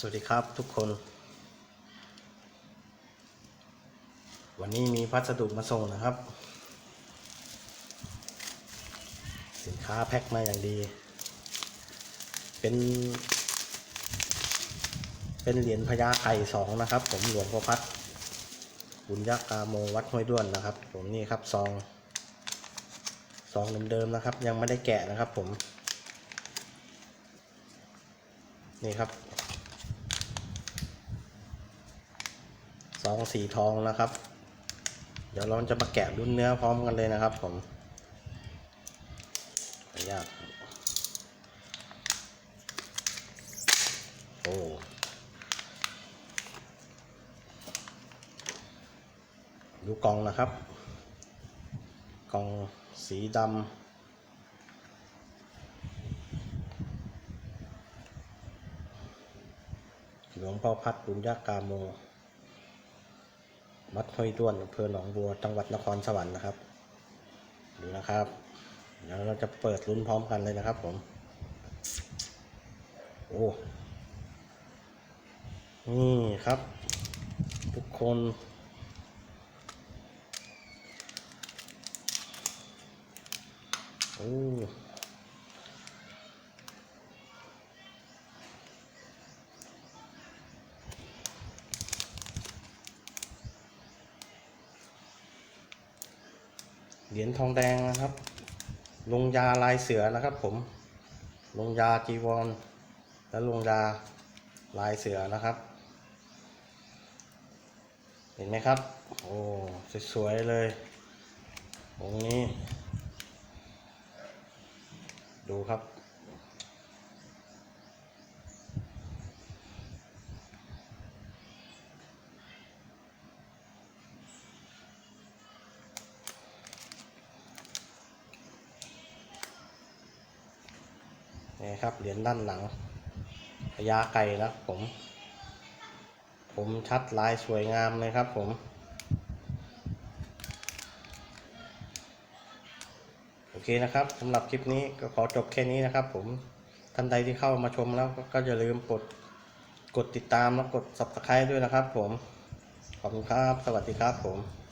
สวัสดีครับทุกคน วันนี้มีพัสดุมาส่งนะครับ สินค้าแพ็คมาอย่างดี เป็น เป็นเหรียญพญาไข่สองนะครับ ผมหลวงพ่อพัดบุญยกษ์กาโมวัดห้วยด้วนนะครับ ผมนี่ครับซองซองเดิมๆนะครับ ยังไม่ได้แกะนะครับผม นี่ครับ ซองสีทองนะครับ เดี๋ยวเราจะมาแกะรุ่นเนื้อพร้อมกันเลยนะครับผมขออนุญาตครับโอ้ดูกล่องนะครับ กล่องสีดำหลวงพ่อพัดบุญญากาโม วัดห้วยด้วนอำเภอหนองบัวจังหวัดนครสวรรค์นะครับดูนะครับเดี๋ยวเราจะเปิดลุ้นพร้อมกันเลยนะครับผมโอ้นี่ครับ ทุกคนโอ้ เหรียญทองแดงนะครับ ลงยาลายเสือนะครับ ผม ลงยาจีวร และลงยาลายเสือนะครับ เห็นไหมครับ โอ้สวยๆเลยองนี้ ดูครับ นี่ครับเหรียญด้านหลังพญาไก่นะผม ผมชัดลายสวยงามเลยครับผมโอเคนะครับสำหรับคลิปนี้ก็ขอจบแค่นี้นะครับผมท่านใดที่เข้ามาชมแล้วก็ก็อย่าลืมกดกดติดตามและกด subscribe ด้วยนะครับผม ขอบคุณครับ สวัสดีครับผม